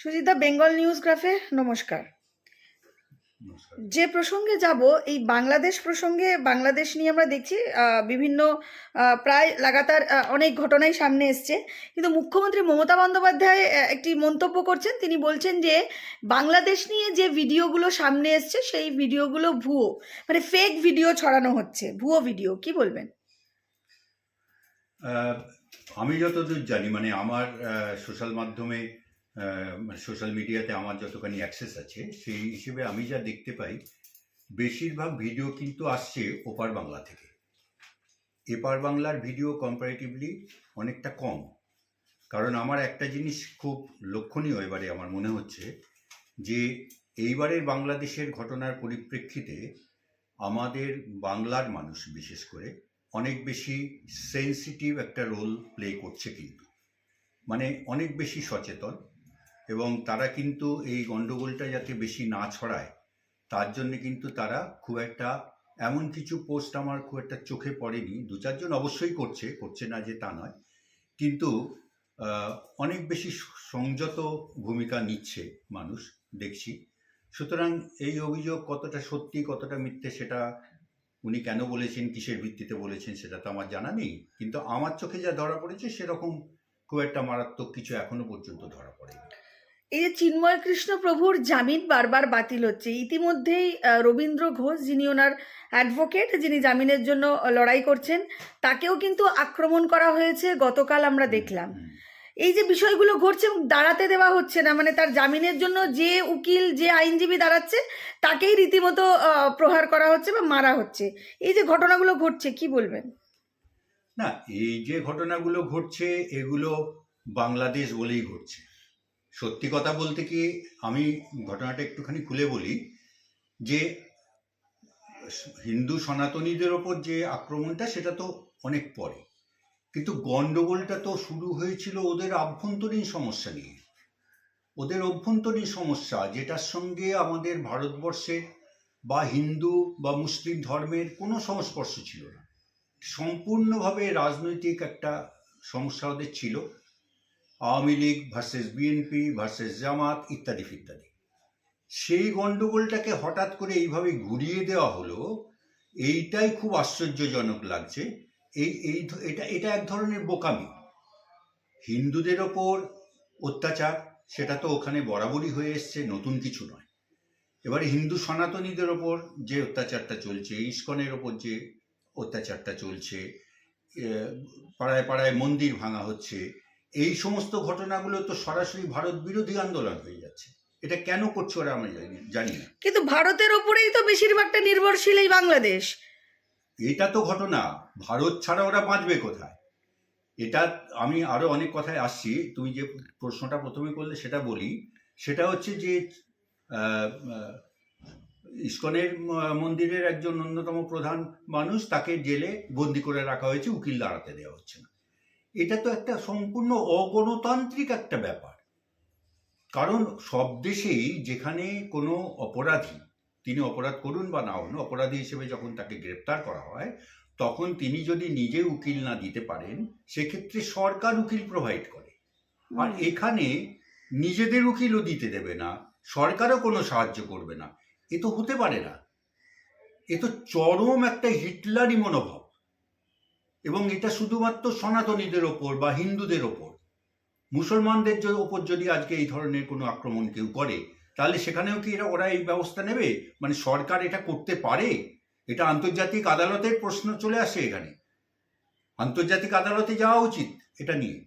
Sujita Bengal news গ্রাফে নমস্কার। যে প্রসঙ্গে যাব এই বাংলাদেশ প্রসঙ্গে বাংলাদেশ নিয়ে আমরা দেখছি বিভিন্ন প্রায় লাগাতার অনেক ঘটনাই সামনে এসছে। কিন্তু মুখ্যমন্ত্রী মমতা বন্দ্যোপাধ্যায় একটি মন্তব্য করছেন। তিনি বলছেন যে বাংলাদেশ নিয়ে যে ভিডিওগুলো সামনে এসছে সেই ভিডিওগুলো ভুয়ো মানে ফেক ভিডিও ছড়ানো হচ্ছে ভুয়ো ভিডিও কি বলবেন? আমি যতদূর জানি মানে আমার সোশ্যাল মাধ্যমে সোশ্যাল মিডিয়াতে আমার যতখানি অ্যাক্সেস আছে, সেই হিসেবে আমি যা দেখতে পাই, বেশিরভাগ ভিডিও কিন্তু আসছে ওপার বাংলা থেকে। এপার বাংলার ভিডিও কম্পারেটিভলি অনেকটা কম। কারণ আমার একটা জিনিস খুব লক্ষণীয় এবারে আমার মনে হচ্ছে, যে এইবারের বাংলাদেশের ঘটনার পরিপ্রেক্ষিতে আমাদের বাংলার মানুষ বিশেষ করে অনেক বেশি সেন্সিটিভ একটা রোল প্লে করছে কিন্তু। মানে অনেক বেশি সচেতন এবং তারা কিন্তু এই গণ্ডগোলটা যাতে বেশি না ছড়ায়, তার জন্য কিন্তু তারা খুব একটা, এমন কিছু পোস্ট আমার খুব একটা চোখে পড়েনি। দু চারজন অবশ্যই করছে করছে না যে তা নয়। কিন্তু অনেক বেশি সংযত ভূমিকা নিচ্ছে মানুষ, দেখছি। সুতরাং এই অভিযোগ কতটা সত্যি, কতটা মিথ্যে সেটা উনি কেন বলেছেন, কিসের ভিত্তিতে বলেছেন সেটা তো আমার জানা নেই। কিন্তু আমার চোখে যা ধরা পড়েছে সেরকম খুব একটা মারাত্মক কিছু এখনও পর্যন্ত ধরা পড়েনি। এই যে চিন্ময় কৃষ্ণ প্রভুর জামিন বারবার বাতিল হচ্ছে ইতিমধ্যেই রবীন্দ্র ঘোষ যিনি ওনার অ্যাডভোকেট যিনি জামিনের জন্য লড়াই করছেন তাকেও কিন্তু আক্রমণ করা হয়েছে গতকাল আমরা দেখলাম। এই যে বিষয়গুলো ঘটছে এবং দাঁড়াতে দেওয়া হচ্ছে না মানে তার জামিনের জন্য যে উকিল যে আইনজীবী দাঁড়াচ্ছে তাকেই রীতিমতো প্রহার করা হচ্ছে বা মারা হচ্ছে। এই যে ঘটনাগুলো ঘটছে কি বলবেন? না এই যে ঘটনাগুলো ঘটছে এগুলো বাংলাদেশ বলেই ঘটছে। সত্যি কথা বলতে কি আমি ঘটনাটা একটুখানি খুলে বলি যে হিন্দু সনাতনীদের ওপর যে আক্রমণটা, সেটা তো অনেক পরে। কিন্তু গন্ডগোলটা তো শুরু হয়েছিল ওদের আভ্যন্তরীণ সমস্যা নিয়ে। ওদের অভ্যন্তরীণ সমস্যা, যেটার সঙ্গে আমাদের ভারতবর্ষের বা হিন্দু বা মুসলিম ধর্মের কোনো সংস্পর্শ ছিল না। সম্পূর্ণভাবে রাজনৈতিক একটা সমস্যা ওদের ছিল। Awami League versus BNP versus Jamaat ইত্যাদি ইত্যাদি সেই গণ্ডগোলটাকে হঠাৎ করে এইভাবে ঘুরিয়ে দেওয়া হলো, এইটাই খুব আশ্চর্যজনক লাগছে। এই এই এটা এটা এক ধরনের বোকামি। হিন্দুদের ওপর অত্যাচার, সেটা তো ওখানে বরাবরই হয়ে এসছে, নতুন কিছু নয়। এবারে হিন্দু সনাতনীদের ওপর যে অত্যাচারটা চলছে, ইস্কনের ওপর যে অত্যাচারটা চলছে পাড়ায় পাড়ায় মন্দির ভাঙা হচ্ছে এই সমস্ত ঘটনাগুলো তো সরাসরি ভারত বিরোধী আন্দোলন হয়ে যাচ্ছে। এটা কেন করছে ওরা আমি জানি জানি না। কিন্তু ভারতের ওপরেই তো বেশিরভাগটা নির্ভরশীল এই বাংলাদেশ। এটা তো ঘটনা ভারত ছাড়া ওরা বাঁচবে কোথায়? এটা আমি আরও অনেক কথায় আসছি তুমি যে প্রশ্নটা প্রথমে করলে সেটা বলি। সেটা হচ্ছে যে ইস্কনের মন্দিরের একজন অন্যতম প্রধান মানুষ তাকে জেলে বন্দি করে রাখা হয়েছে উকিল দাঁড়াতে দেওয়া হচ্ছে না। এটা তো একটা সম্পূর্ণ অগণতান্ত্রিক একটা ব্যাপার। কারণ সব দেশেই যেখানে কোনো অপরাধী তিনি অপরাধ করুন বা না হন অপরাধী হিসেবে যখন তাকে গ্রেপ্তার করা হয় তখন তিনি যদি নিজে উকিল না দিতে পারেন সেক্ষেত্রে সরকার উকিল প্রোভাইড করে। আর এখানে নিজেদের উকিলও দিতে দেবে না সরকারও কোনো সাহায্য করবে না। এ তো হতে পারে না। এ তো চরম একটা হিটলারি মনোভাব। এবং এটা শুধুমাত্র সনাতনীদের ওপর বা হিন্দুদের ওপর। মুসলমানদের ওপর যদি আজকে এই ধরনের কোনো আক্রমণ কেউ করে, তাহলে সেখানেও কি এরা, ওরা এই ব্যবস্থা নেবে? মানে সরকার এটা করতে পারে? এটা আন্তর্জাতিক আদালতের প্রশ্ন চলে আসে এখানে। আন্তর্জাতিক আদালতে যাওয়া উচিত এটা নিয়ে।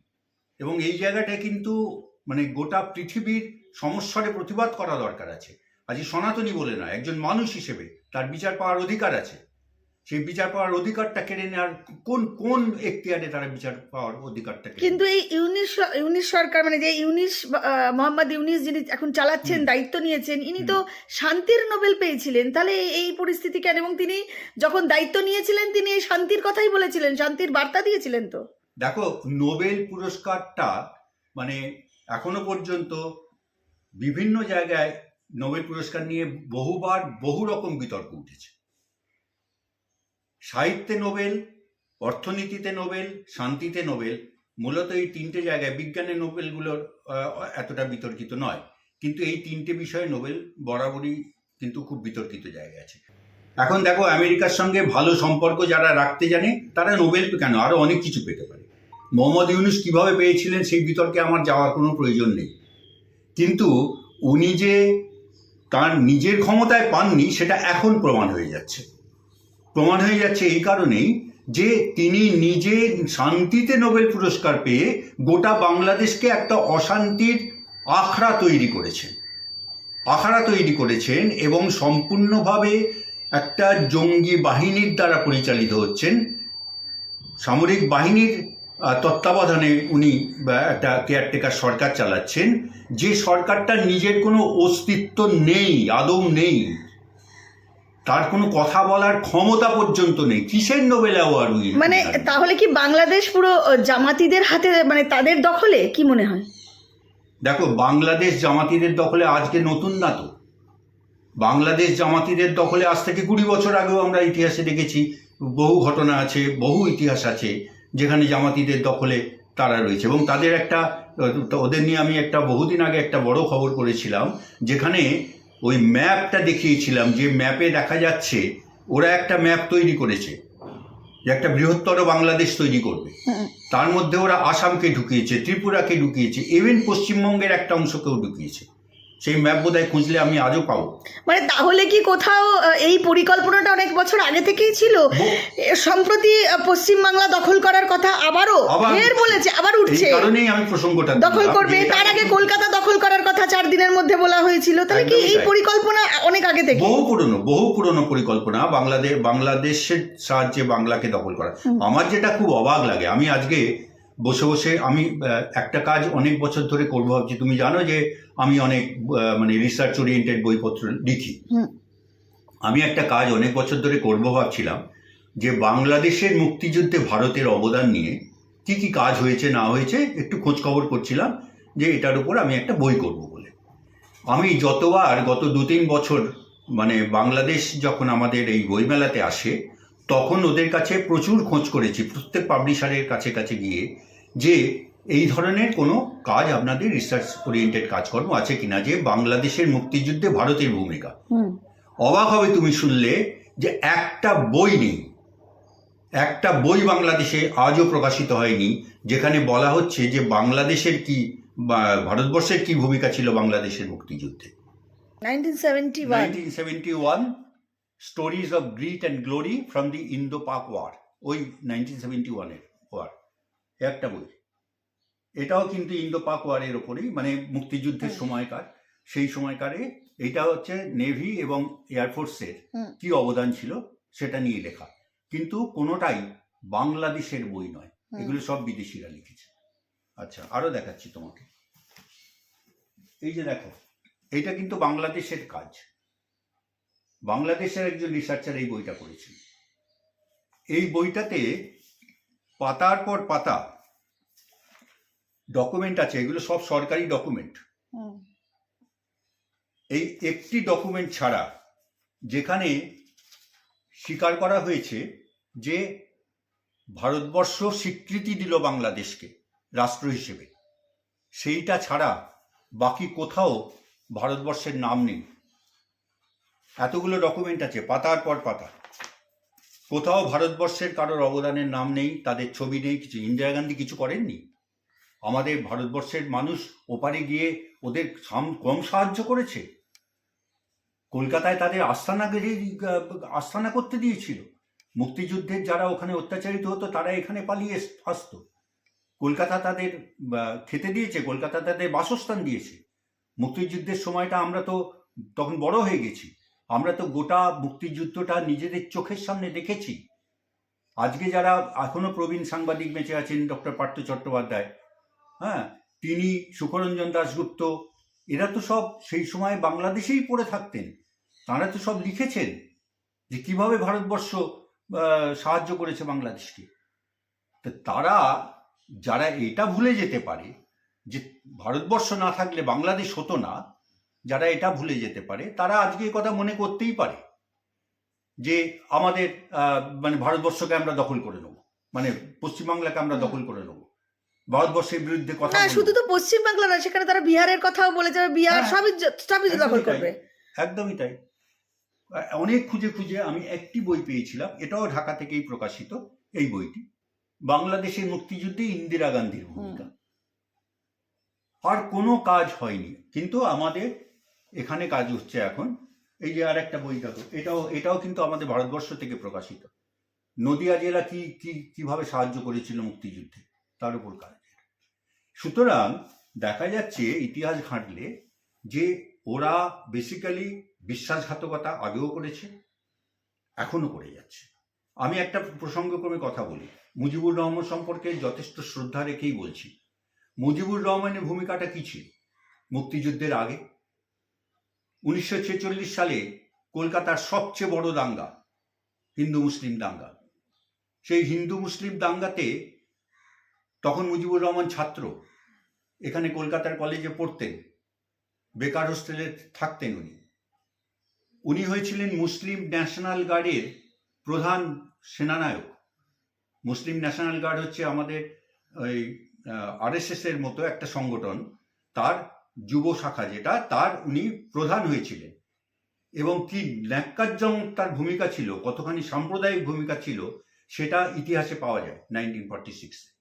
এবং এই জায়গাটায় কিন্তু মানে গোটা পৃথিবীর সমস্যারে প্রতিবাদ করা দরকার আছে। আজ সনাতনী বলে না একজন মানুষ হিসেবে তার বিচার পাওয়ার অধিকার আছে। সেই বিচার পাওয়ার অধিকারটা কেড়ে নেওয়ার কোন কোন এখতিয়ারে তারা বিচার পাওয়ার অধিকারটা কিন্তু এই ইউনিশ ইউনিশ সরকার মানে যে ইউনিশ মোহাম্মদ ইউনিস যিনি এখন চালাচ্ছেন দায়িত্ব নিয়েছেন ইনি তো শান্তির নোবেল পেয়েছিলেন। তাহলে এই পরিস্থিতি কেন? এবং তিনি যখন দায়িত্ব নিয়েছিলেন তিনি এই শান্তির কথাই বলেছিলেন শান্তির বার্তা দিয়েছিলেন তো। দেখো নোবেল পুরস্কারটা মানে এখনও পর্যন্ত বিভিন্ন জায়গায় নোবেল পুরস্কার নিয়ে বহুবার বহু রকম বিতর্ক উঠেছে। সাহিত্যে নোবেল, অর্থনীতিতে নোবেল, শান্তিতে নোবেল, মূলত এই তিনটে জায়গায় বিজ্ঞানের নোবেলগুলোর এতটা বিতর্কিত নয়। কিন্তু এই তিনটে বিষয়ে নোবেল বরাবরই কিন্তু খুব বিতর্কিত জায়গা আছে। এখন দেখো, আমেরিকার সঙ্গে ভালো সম্পর্ক যারা রাখতে জানে, তারা নোবেল কেন? আরও অনেক কিছু পেতে পারে। মোহাম্মদ ইউনুস কীভাবে পেয়েছিলেন সেই বিতর্কে আমার যাওয়ার কোনো প্রয়োজন নেই। কিন্তু উনি যে তার নিজের ক্ষমতায় পাননি, সেটা এখন প্রমাণ হয়ে যাচ্ছে। প্রমাণ হয়ে যাচ্ছে এই কারণেই যে তিনি নিজে শান্তিতে নোবেল পুরস্কার পেয়ে গোটা বাংলাদেশকে একটা অশান্তির আখড়া তৈরি করেছেন। আখড়া তৈরি করেছেন এবং সম্পূর্ণভাবে একটা জঙ্গি বাহিনীর দ্বারা পরিচালিত হচ্ছেন। সামরিক বাহিনীর তত্ত্বাবধানে উনি একটা কেয়ারটেকার সরকার চালাচ্ছেন। যে সরকারটা নিজের কোনো অস্তিত্ব নেই, আদৌ নেই। তার কোনো কথা বলার ক্ষমতা পর্যন্ত নেই। কিসের নোবেল অ্যাওয়ার্ড মানে তাহলে কি বাংলাদেশ পুরো জামাতিদের হাতে মানে তাদের দখলে? কি মনে হয়? দেখো বাংলাদেশ জামাতিদের দখলে আজকে নতুন না তো। বাংলাদেশ জামাতিদের দখলে আজ থেকে কুড়ি বছর আগেও আমরা ইতিহাসে দেখেছি বহু ঘটনা আছে বহু ইতিহাস আছে যেখানে জামাতিদের দখলে তারা রয়েছে। এবং তাদের একটা ওদের নিয়ে আমি একটা বহুদিন আগে একটা বড় খবর করেছিলাম যেখানে ওই ম্যাপটা দেখিয়েছিলাম যে ম্যাপে দেখা যাচ্ছে ওরা একটা ম্যাপ তৈরি করেছে যে একটা বৃহত্তর বাংলাদেশ তৈরি করবে। তার মধ্যে ওরা আসামকে ঢুকিয়েছে ত্রিপুরাকে ঢুকিয়েছে ইভেন পশ্চিমবঙ্গের একটা অংশকেও ঢুকিয়েছে। সেই ম্যাপ বোধহয় খুঁজলে আমি আজও পাবো। মানে তাহলে কি কোথাও এই পরিকল্পনাটা অনেক বছর আগে থেকেই ছিল? সম্প্রতি পশ্চিমবাংলা দখল করার কথা আবারও আবার ফের বলেছে আবার উঠছে। কারণেই আমি প্রসঙ্গটা দখল করবে। তার আগে কলকাতা দখল করার কথা চার দিনের মধ্যে বলা হয়েছিল। তাহলে কি এই পরিকল্পনা অনেক আগে থেকে বহু পুরনো বহু পুরনো পরিকল্পনা। বাংলাদেশ বাংলাদেশের সাহায্যে বাংলাকে দখল করা। আমার যেটা খুব অবাক লাগে আমি আজকে বসে বসে আমি একটা কাজ অনেক বছর ধরে করব ভাবছি। তুমি জানো যে আমি অনেক মানে রিসার্চ ওরিয়েন্টেড বইপত্র লিখি। আমি একটা কাজ অনেক বছর ধরে করব ভাবছিলাম যে বাংলাদেশের মুক্তিযুদ্ধে ভারতের অবদান নিয়ে কি কি কাজ হয়েছে না হয়েছে একটু খোঁজ খবর করছিলাম যে এটার উপর আমি একটা বই করব বলে আমি যতবার গত দু তিন বছর মানে বাংলাদেশ যখন আমাদের এই বইমেলাতে আসে তখন ওদের কাছে প্রচুর খোঁজ করেছি প্রত্যেক পাবলিশারের কাছে কাছে গিয়ে যে এই ধরনের কোনো কাজ আপনাদের রিসার্চ ওরিয়েন্টেড কাজকর্ম আছে কিনা যে বাংলাদেশের মুক্তিযুদ্ধে ভারতের ভূমিকা? অবাক হবে তুমি শুনলে যে একটা বই নেই। একটা বই বাংলাদেশে আজও প্রকাশিত হয়নি যেখানে বলা হচ্ছে যে বাংলাদেশের কি বা ভারতবর্ষের কি ভূমিকা ছিল বাংলাদেশের মুক্তিযুদ্ধে। 1971 nineteen seventy one stories of grit and glory from the Indo Pak war ওই নাইনটিন সেভেন্টি ওয়ানের ওয়ার একটা বই। এটাও কিন্তু ইন্দো পাক ওয়ারের ওপরেই মানে মুক্তিযুদ্ধের সময়কার। সেই সময়কারে এটা হচ্ছে নেভি এবং এয়ারফোর্সের। কি অবদান ছিল সেটা নিয়ে লেখা। কিন্তু কোনোটাই বাংলাদেশের বই নয়। এগুলো সব বিদেশিরা লিখেছে। আচ্ছা আরও দেখাচ্ছি তোমাকে। এই যে দেখো এইটা কিন্তু বাংলাদেশের কাজ। বাংলাদেশের একজন রিসার্চার এই বইটা করেছেন। এই বইটাতে পাতার পর পাতা ডকুমেন্ট আছে এগুলো সব সরকারি ডকুমেন্ট এই একটি ডকুমেন্ট ছাড়া যেখানে স্বীকার করা হয়েছে যে ভারতবর্ষ স্বীকৃতি দিল বাংলাদেশকে রাষ্ট্র হিসেবে সেইটা ছাড়া বাকি কোথাও ভারতবর্ষের নাম নেই। এতগুলো ডকুমেন্ট আছে পাতার পর পাতা। কোথাও ভারতবর্ষের কারোর অবদানের নাম নেই তাদের ছবি নেই কিছু ইন্দিরা গান্ধী কিছু করেননি? আমাদের ভারতবর্ষের মানুষ ওপারে গিয়ে ওদের কম সাহায্য করেছে। কলকাতায় তাদের আস্তানা গেড়ে- আস্তানা করতে দিয়েছিল। মুক্তিযুদ্ধের যারা ওখানে অত্যাচারিত হতো, তারা এখানে পালিয়ে আসতো। কলকাতা তাদের খেতে দিয়েছে, কলকাতা তাদের বাসস্থান দিয়েছে। মুক্তিযুদ্ধের সময়টা আমরা তো তখন বড় হয়ে গেছি। আমরা তো গোটা মুক্তিযুদ্ধটা নিজেদের চোখের সামনে দেখেছি। আজকে যারা এখনও প্রবীণ সাংবাদিক বেঁচে আছেন, ডক্টর পার্থ চট্টোপাধ্যায় হ্যাঁ তিনি সুখরঞ্জন দাশগুপ্ত, এরা তো সব সেই সময় বাংলাদেশেই পড়ে থাকতেন। তারা তো সব লিখেছেন যে কীভাবে ভারতবর্ষ সাহায্য করেছে বাংলাদেশকে। তো তারা, যারা এটা ভুলে যেতে পারে, যে ভারতবর্ষ না থাকলে বাংলাদেশ হতো না, যারা এটা ভুলে যেতে পারে, তারা আজকে কথা মনে করতেই পারে যে আমাদের মানে ভারতবর্ষকে আমরা দখল করে নেব মানে পশ্চিমবাংলাকে আমরা দখল করে নেব। ভারতবর্ষের বিরুদ্ধে কথা না শুধু তো পশ্চিমবাংলা না সেখানে তারা বিহারের কথাও বলে যাবে বিহার হ্যাঁ, সবই সবই দখল করবে। একদমই তাই। অনেক খুঁজে খুঁজে আমি একটি বই পেয়েছিলাম এটাও ঢাকা থেকেই প্রকাশিত এই বইটি। বাংলাদেশের মুক্তিযুদ্ধে ইন্দিরা গান্ধীর ভূমিকা। আর কোনো কাজ হয়নি কিন্তু আমাদের এখানে কাজ হচ্ছে এখন। এই যে আর একটা বই দেখো এটাও এটাও কিন্তু আমাদের ভারতবর্ষ থেকে প্রকাশিত। নদিয়া জেলা কি কি কীভাবে সাহায্য করেছিল মুক্তিযুদ্ধে? তার উপর কাজ। সুতরাং দেখা যাচ্ছে ইতিহাস ঘাঁটলে যে ওরা বেসিক্যালি বিশ্বাসঘাতকতা আগেও করেছে এখনও করে যাচ্ছে। আমি একটা প্রসঙ্গক্রমে কথা বলি। মুজিবুর রহমান সম্পর্কে যথেষ্ট শ্রদ্ধা রেখেই বলছি। মুজিবুর রহমানের ভূমিকাটা কি ছিল? মুক্তিযুদ্ধের আগে? উনিশশো ছেচল্লিশ সালে কলকাতার সবচেয়ে বড় দাঙ্গা হিন্দু মুসলিম দাঙ্গা। সেই হিন্দু মুসলিম দাঙ্গাতে তখন মুজিবুর রহমান ছাত্র। এখানে কলকাতার কলেজে পড়তেন। বেকার হোস্টেলে থাকতেন উনি। উনি হয়েছিলেন মুসলিম ন্যাশনাল গার্ডের প্রধান সেনানায়ক। মুসলিম ন্যাশনাল গার্ড হচ্ছে আমাদের ওই আরএসএস এর মতো একটা সংগঠন। তার যুব শাখা যেটা, তার উনি প্রধান হয়েছিলেন। এবং কি ন্যাক্কারজনক তার ভূমিকা ছিল, কতখানি সাম্প্রদায়িক ভূমিকা ছিল, সেটা ইতিহাসে পাওয়া যায় নাইনটিন ফর্টি সিক্সে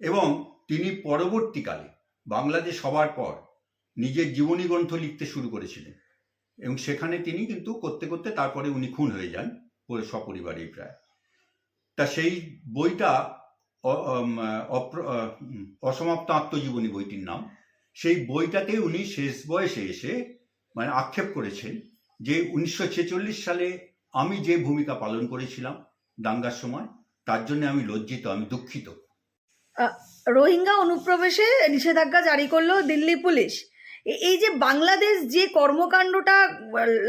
এবং তিনি পরবর্তীকালে বাংলাদেশ হবার পর নিজের জীবনী গ্রন্থ লিখতে শুরু করেছিলেন। এবং সেখানে তিনি কিন্তু করতে করতে তারপরে উনি খুন হয়ে যান পুরো সপরিবারেই প্রায়। তা সেই বইটা অসমাপ্ত আত্মজীবনী বইটির নাম। সেই বইটাতে উনি শেষ বয়সে এসে মানে আক্ষেপ করেছেন যে উনিশশো ছেচল্লিশ সালে আমি যে ভূমিকা পালন করেছিলাম দাঙ্গার সময়, তার জন্য আমি লজ্জিত, আমি দুঃখিত। রোহিঙ্গা অনুপ্রবেশে নিষেধাজ্ঞা জারি করল দিল্লি পুলিশ। এই যে বাংলাদেশ যে কর্মকাণ্ডটা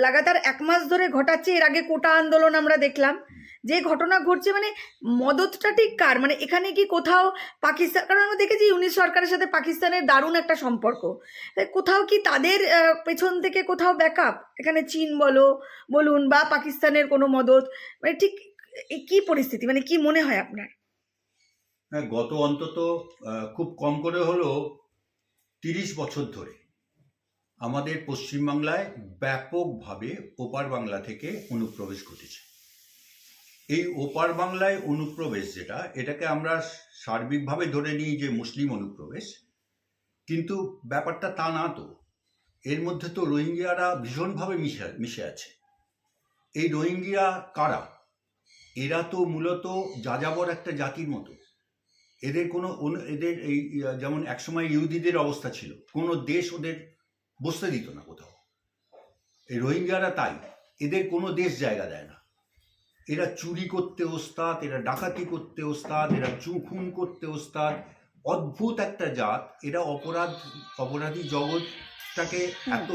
লাগাতার এক মাস ধরে ঘটাচ্ছে, এর আগে কোটা আন্দোলন আমরা দেখলাম। যে ঘটনা ঘটছে মানে মদতটা ঠিক কার? মানে এখানে কি কোথাও পাকিস্তান কারণ আমরা দেখেছি ইউনিট সরকারের সাথে পাকিস্তানের দারুণ একটা সম্পর্ক। কোথাও কি তাদের পেছন থেকে কোথাও ব্যাকআপ? এখানে চীন বলো, বলুন, বা পাকিস্তানের কোনো মদত? মানে ঠিক কি পরিস্থিতি? মানে কি মনে হয় আপনার? গত অন্তত খুব কম করে হলো তিরিশ বছর ধরে আমাদের পশ্চিমবাংলায় ব্যাপকভাবে ওপার বাংলা থেকে অনুপ্রবেশ ঘটেছে। এই ওপার বাংলায় অনুপ্রবেশ যেটা, এটাকে আমরা সার্বিকভাবে ধরে নিই যে মুসলিম অনুপ্রবেশ, কিন্তু ব্যাপারটা তা না তো। এর মধ্যে তো রোহিঙ্গিয়ারা ভীষণভাবে মিশে মিশে আছে। এই রোহিঙ্গিয়া কারা? এরা তো মূলত যাযাবর একটা জাতির মতো। এদের কোনো এদের এই যেমন একসময় ইহুদিদের অবস্থা ছিল কোনো দেশ ওদের বসতে দিত না কোথাও। এই রোহিঙ্গারা তাই এদের কোনো দেশ জায়গা দেয় না। এরা চুরি করতে ওস্তাদ এরা ডাকাতি করতে ওস্তাদ এরা চু খুন করতে ওস্তাদ। অদ্ভুত একটা জাত এরা অপরাধ অপরাধী জগৎটাকে এত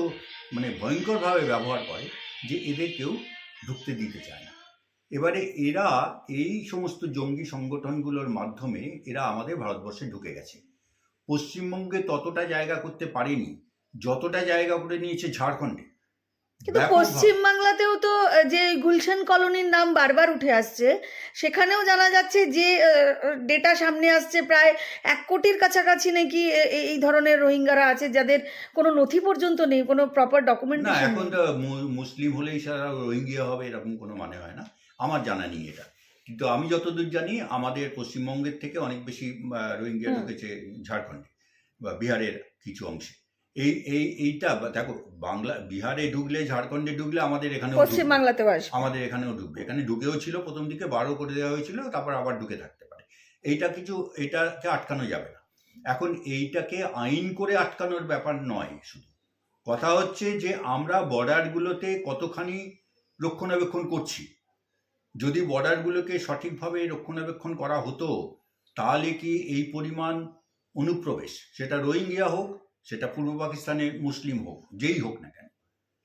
মানে ভয়ঙ্করভাবে ব্যবহার করে যে এদের কেউ ঢুকতে দিতে চায় না। এবারে এরা এই সমস্ত জঙ্গি সংগঠনগুলোর মাধ্যমে এরা আমাদের ভারতবর্ষে ঢুকে গেছে। পশ্চিমবঙ্গে ততটা জায়গা করতে পারেনি যতটা জায়গা করে নিয়েছে ঝাড়খণ্ডে। কিন্তু। পশ্চিম বাংলাতেও তো যে গুলশান কলোনির নাম বারবার উঠে আসছে সেখানেও জানা যাচ্ছে যে ডেটা সামনে আসছে প্রায় এক কোটির কাছাকাছি নাকি এই ধরনের রোহিঙ্গারা আছে যাদের কোনো নথি পর্যন্ত নেই কোনো প্রপার ডকুমেন্ট না এখন তো মুসলিম হলেই সারা রোহিঙ্গিয়া হবে এরকম কোনো মানে হয় না। আমার জানা নেই এটা। কিন্তু আমি যতদূর জানি আমাদের পশ্চিমবঙ্গের থেকে অনেক বেশি আহ, রোহিঙ্গিয়া ঢুকেছে ঝাড়খণ্ডে বা বিহারের কিছু অংশে। এই এই এইটা দেখো বাংলা বিহারে ঢুকলে ঝাড়খণ্ডে ঢুকলে আমাদের এখানেও পশ্চিম আসবে। আমাদের এখানেও ঢুকবে। এখানে ঢুকেও ছিল প্রথম দিকে বারো করে দেওয়া হয়েছিল তারপর আবার ঢুকে থাকতে পারে। এইটা কিছু এটাকে আটকানো যাবে না। এখন এইটাকে আইন করে আটকানোর ব্যাপার নয় শুধু। কথা হচ্ছে যে আমরা বর্ডারগুলোতে কতখানি রক্ষণাবেক্ষণ করছি। যদি বর্ডারগুলোকে সঠিকভাবে রক্ষণাবেক্ষণ করা হতো, তাহলে কি এই পরিমাণ অনুপ্রবেশ, সেটা রোহিঙ্গিয়া হোক, সেটা পূর্ব পাকিস্তানের মুসলিম হোক, যেই হোক না কেন,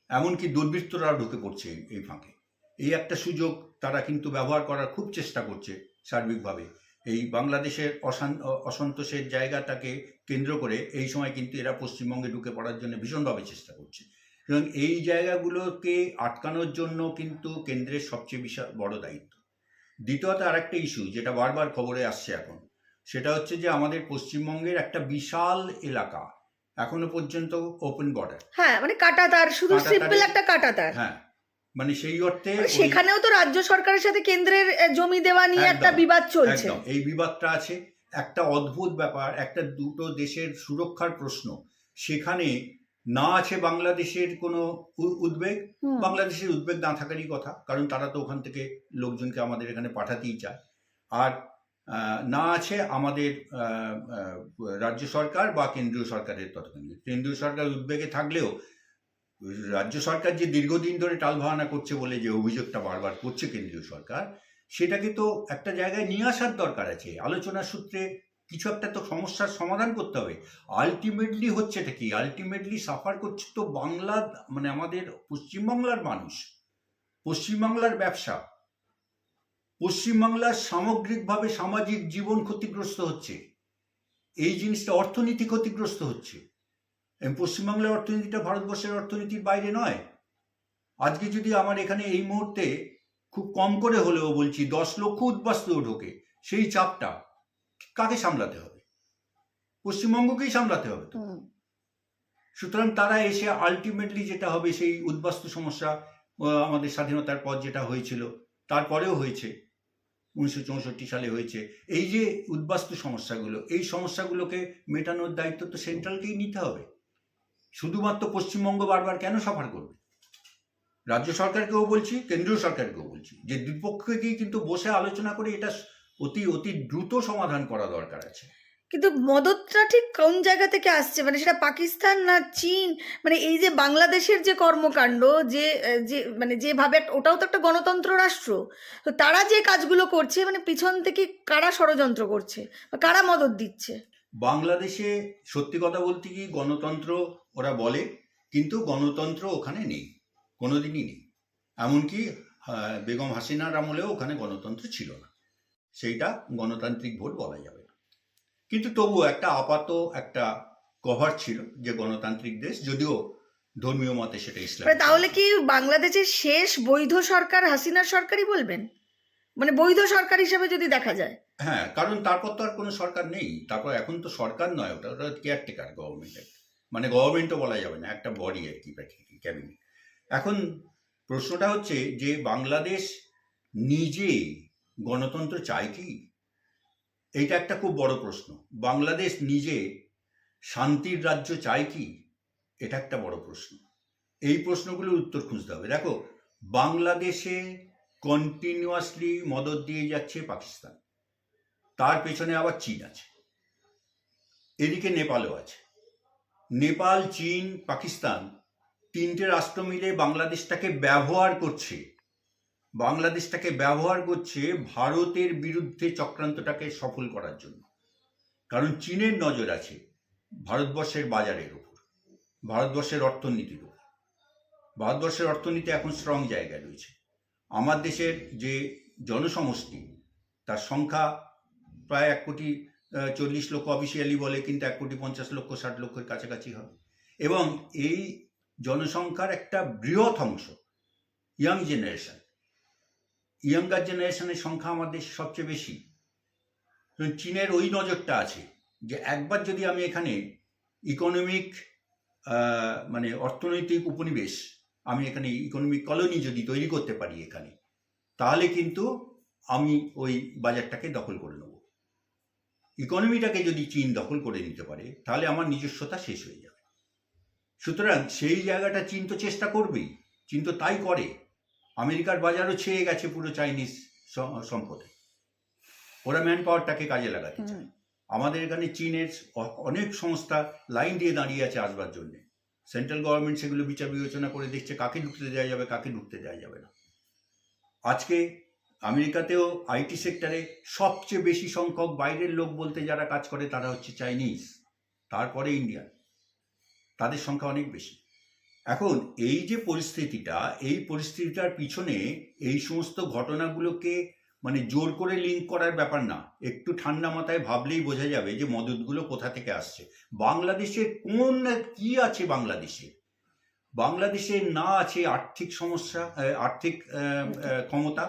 এমনকি দুর্বৃত্তরা ঢুকে পড়ছে এই- ফাঁকে। এই একটা সুযোগ তারা কিন্তু ব্যবহার করার খুব চেষ্টা করছে সার্বিকভাবে। এই বাংলাদেশের অসন্তোষের জায়গাটাকে কেন্দ্র করে এই সময় কিন্তু এরা পশ্চিমবঙ্গে ঢুকে পড়ার জন্য ভীষণভাবে চেষ্টা করছে। এবং এই জায়গাগুলোকে আটকানোর জন্য কিন্তু কেন্দ্রের সবচেয়ে বিশাল বড় দায়িত্ব। দ্বিতীয়ত আরেকটা ইস্যু যেটা বারবার খবরে আসছে এখন সেটা হচ্ছে যে আমাদের পশ্চিমবঙ্গের একটা বিশাল এলাকা এখনও পর্যন্ত ওপেন বর্ডার হ্যাঁ মানে কাটা তার শুধু সিম্পল একটা কাটাতার। হ্যাঁ মানে সেই অর্থে মানে সেখানেও তো রাজ্য সরকারের সাথে কেন্দ্রের জমি দেওয়া নিয়ে একটা বিবাদ চলছে। এই বিবাদটা আছে। একটা অদ্ভুত ব্যাপার একটা দুটো দেশের সুরক্ষার প্রশ্ন। সেখানে না আছে বাংলাদেশের কোনো উদ্বেগ? বাংলাদেশের উদ্বেগ না থাকারই কথা কারণ তারা তো ওখান থেকে লোকজনকে আমাদের এখানে পাঠাতেই চায়। আর না আছে আমাদের রাজ্য সরকার বা কেন্দ্রীয় সরকারের তৎকালীন। কেন্দ্রীয় সরকার উদ্বেগে থাকলেও রাজ্য সরকার যে দীর্ঘদিন ধরে টাল টালভাহানা করছে বলে যে অভিযোগটা বারবার করছে কেন্দ্রীয় সরকার সেটাকে তো একটা জায়গায় নিয়ে আসার দরকার আছে। আলোচনার সূত্রে কিছু একটা তো সমস্যার সমাধান করতে হবে। আলটিমেটলি হচ্ছেটা কি? আলটিমেটলি সাফার করছে তো বাংলা মানে আমাদের পশ্চিমবাংলার মানুষ। পশ্চিমবাংলার ব্যবসা। পশ্চিমবাংলার সামগ্রিকভাবে সামাজিক জীবন ক্ষতিগ্রস্ত হচ্ছে। এই জিনিসটা অর্থনীতি ক্ষতিগ্রস্ত হচ্ছে। এবং পশ্চিমবাংলার অর্থনীতিটা ভারতবর্ষের অর্থনীতির বাইরে নয়। আজকে যদি আমার এখানে এই মুহূর্তে খুব কম করে হলেও বলছি, দশ লক্ষ উদ্বাস্তু ঢোকে, সেই চাপটা কাকে সামলাতে হবে? পশ্চিমবঙ্গকেই সামলাতে হবে তো? সুতরাং তারা এসে আলটিমেটলি যেটা হবে সেই উদ্বাস্তু সমস্যা আমাদের স্বাধীনতার পর যেটা হয়েছিল তারপরেও হয়েছে। উনিশশো চৌষট্টি সালে হয়েছে। এই যে উদ্বাস্তু সমস্যাগুলো এই সমস্যাগুলোকে মেটানোর দায়িত্ব তো সেন্ট্রালকেই নিতে হবে। শুধুমাত্র পশ্চিমবঙ্গ বারবার কেন সাফার করবে? রাজ্য সরকারকেও বলছি কেন্দ্রীয় সরকারকেও বলছি। যে দুপক্ষকেই কিন্তু বসে আলোচনা করে এটা অতি অতি দ্রুত সমাধান করা দরকার আছে। কিন্তু মদতটা ঠিক কোন জায়গা থেকে আসছে? মানে সেটা পাকিস্তান না চীন? মানে এই যে বাংলাদেশের যে কর্মকাণ্ড যে যে মানে যেভাবে ওটাও তো একটা গণতন্ত্র রাষ্ট্র। তো তারা যে কাজগুলো করছে মানে পিছন থেকে কারা ষড়যন্ত্র করছে? বা কারা মদত দিচ্ছে? বাংলাদেশে সত্যি কথা বলতে কি গণতন্ত্র ওরা বলে কিন্তু গণতন্ত্র ওখানে নেই কোনোদিনই নেই। এমনকি বেগম হাসিনার আমলেও ওখানে গণতন্ত্র ছিল না। সেইটা গণতান্ত্রিক ভোট বলা যাবে। না কিন্তু তবুও একটা আপাত একটা কভার ছিল যে গণতান্ত্রিক দেশ যদিও ধর্মীয় মতে সেটা ইসলাম। মানে তাহলে কি বাংলাদেশের শেষ বৈধ সরকার হাসিনার সরকারই বলবেন? মানে বৈধ সরকার হিসেবে যদি দেখা যায়। হ্যাঁ কারণ তারপর তো আর কোনো সরকার নেই। তারপর এখন তো সরকার নয় ওটা ওটা কেয়ারটেকার গভর্নমেন্টের মানে গভর্নমেন্টও বলা যাবে না একটা বডি আর কি ক্যাবিনেট এখন প্রশ্নটা হচ্ছে যে বাংলাদেশ নিজে গণতন্ত্র চায় কি? এইটা একটা খুব বড় প্রশ্ন। বাংলাদেশ নিজে শান্তির রাজ্য চায় কি? এটা একটা বড় প্রশ্ন। এই প্রশ্নগুলোর উত্তর খুঁজতে হবে। দেখো, বাংলাদেশে কন্টিনিউয়াসলি মদত দিয়ে যাচ্ছে পাকিস্তান। তার পেছনে আবার চীন আছে। এদিকে নেপালও আছে। নেপাল, চীন, পাকিস্তান তিনটে রাষ্ট্র মিলে বাংলাদেশটাকে ব্যবহার করছে। বাংলাদেশটাকে ব্যবহার করছে ভারতের বিরুদ্ধে চক্রান্তটাকে সফল করার জন্য। কারণ চীনের নজর আছে ভারতবর্ষের বাজারের উপর ভারতবর্ষের অর্থনীতির উপর ভারতবর্ষের অর্থনীতি এখন স্ট্রং জায়গায় রয়েছে। আমার দেশের যে জনসমষ্টি, তার সংখ্যা প্রায় এক কোটি চল্লিশ লক্ষ অফিসিয়ালি বলে, কিন্তু এক কোটি পঞ্চাশ লক্ষ, ষাট লক্ষের কাছাকাছি হবে। এবং এই জনসংখ্যার একটা বৃহৎ অংশ ইয়াং জেনারেশন ইয়াঙ্গার জেনারেশনের সংখ্যা আমাদের সবচেয়ে বেশি। চীনের ওই নজরটা আছে যে একবার যদি আমি এখানে ইকোনমিক মানে অর্থনৈতিক উপনিবেশ, আমি এখানে ইকোনমিক কলোনি যদি তৈরি করতে পারি এখানে, তাহলে কিন্তু আমি ওই বাজারটাকে দখল করে নেব। ইকোনমিটাকে যদি চীন দখল করে নিতে পারে, তাহলে আমার নিজস্বতা শেষ হয়ে যাবে। সুতরাং সেই জায়গাটা চীন তো চেষ্টা করবেই, চীন তো তাই করে। আমেরিকার বাজারও ছেয়ে গেছে পুরো চাইনিজ সম্পদে। ওরা ম্যান পাওয়ারটাকে কাজে লাগাতে চায়। আমাদের এখানে চীনের অনেক সংস্থা লাইন দিয়ে দাঁড়িয়ে আছে আসবার জন্য। সেন্ট্রাল গভর্নমেন্ট সেগুলো বিচার বিবেচনা করে দেখছে কাকে ঢুকতে দেওয়া যাবে কাকে ঢুকতে দেওয়া যাবে না। আজকে আমেরিকাতেও আইটি সেক্টরে সবচেয়ে বেশি সংখ্যক বাইরের লোক বলতে যারা কাজ করে তারা হচ্ছে চাইনিজ তারপরে ইন্ডিয়ান। তাদের সংখ্যা অনেক বেশি। এখন এই যে পরিস্থিতিটা, এই পরিস্থিতিটার পিছনে এই সমস্ত ঘটনাগুলোকে মানে জোর করে লিঙ্ক করার ব্যাপার না। একটু ঠান্ডা মাথায় ভাবলেই বোঝা যাবে যে মদতগুলো কোথা থেকে আসছে। বাংলাদেশের কোন কি আছে বাংলাদেশে? বাংলাদেশে না আছে আর্থিক সমস্যা আর্থিক ক্ষমতা,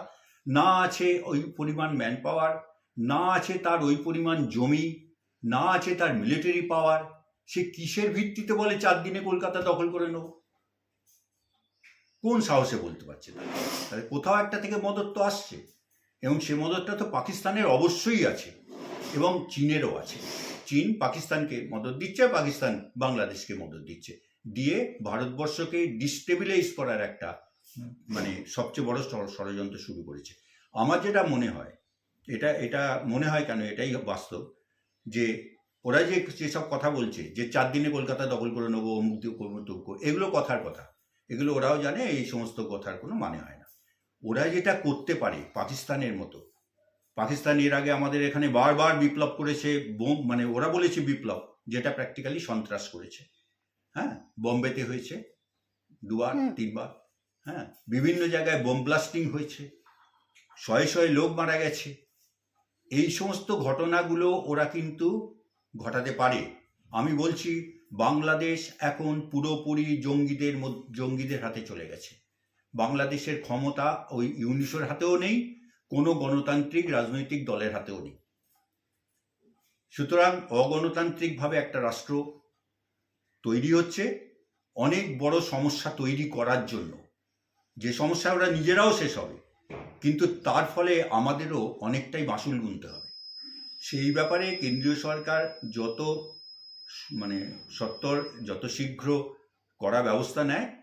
না আছে ওই পরিমাণ ম্যান পাওয়ার না আছে তার ওই পরিমাণ জমি, না আছে তার মিলিটারি পাওয়ার সে কিসের ভিত্তিতে বলে চার দিনে কলকাতা দখল করে নেব? কোন সাহসে বলতে পারছে না তাহলে কোথাও একটা থেকে মদত তো আসছে, এবং সে মদতটা তো পাকিস্তানের অবশ্যই আছে, এবং চীনেরও আছে। চীন পাকিস্তানকে মদত দিচ্ছে, পাকিস্তান বাংলাদেশকে মদত দিচ্ছে। দিয়ে ভারতবর্ষকে ডিস্টেবিলাইজ করার একটা মানে সবচেয়ে বড় ষড়যন্ত্র শুরু করেছে। আমার যেটা মনে হয়, এটা এটা মনে হয় কেন, এটাই বাস্তব, যে ওরা যে, যেসব কথা বলছে, যে চার দিনে কলকাতা দখল করে নেব, অমুক করব, তমুক এগুলো কথার কথা। এগুলো ওরাও জানে এই সমস্ত কথার কোনো মানে হয় না। ওরা যেটা করতে পারে পাকিস্তানের মতো। পাকিস্তান এর আগে আমাদের এখানে বারবার বিপ্লব করেছে বোম মানে ওরা বলেছে বিপ্লব যেটা প্র্যাকটিক্যালি সন্ত্রাস করেছে। হ্যাঁ বম্বেতে হয়েছে দুবার। তিনবার হ্যাঁ বিভিন্ন জায়গায় বোম ব্লাস্টিং হয়েছে শয়ে শয়ে লোক মারা গেছে। এই সমস্ত ঘটনাগুলো ওরা কিন্তু ঘটাতে পারে। আমি বলছি বাংলাদেশ এখন পুরোপুরি জঙ্গিদের জঙ্গিদের হাতে চলে গেছে। বাংলাদেশের ক্ষমতা ওই ইউনিশোর হাতেও নেই, কোনো গণতান্ত্রিক রাজনৈতিক দলের হাতেও নেই। সুতরাং অগণতান্ত্রিকভাবে একটা রাষ্ট্র তৈরি হচ্ছে, অনেক বড় সমস্যা তৈরি করার জন্য। যে সমস্যা ওরা নিজেরাও শেষ হবে, কিন্তু তার ফলে আমাদেরও অনেকটাই মাসুল গুনতে হবে। সেই ব্যাপারে কেন্দ্রীয় সরকার যত মানে সত্তর যত শীঘ্র করা ব্যবস্থা নেয়,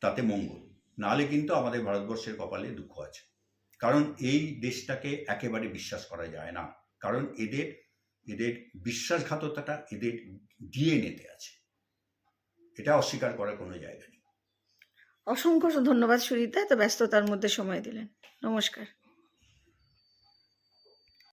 তাতে মঙ্গল। নাহলে কিন্তু আমাদের ভারতবর্ষের কপালে দুঃখ আছে। কারণ এই দেশটাকে একেবারে বিশ্বাস করা যায় না। কারণ এদের এদের বিশ্বাসঘাতকতাটা এদের ডিএনএতে আছে। এটা অস্বীকার করার কোনো জায়গা নেই। অসংখ্য ধন্যবাদ সুরিতা, এত ব্যস্ততার মধ্যে সময় দিলেন। নমস্কার।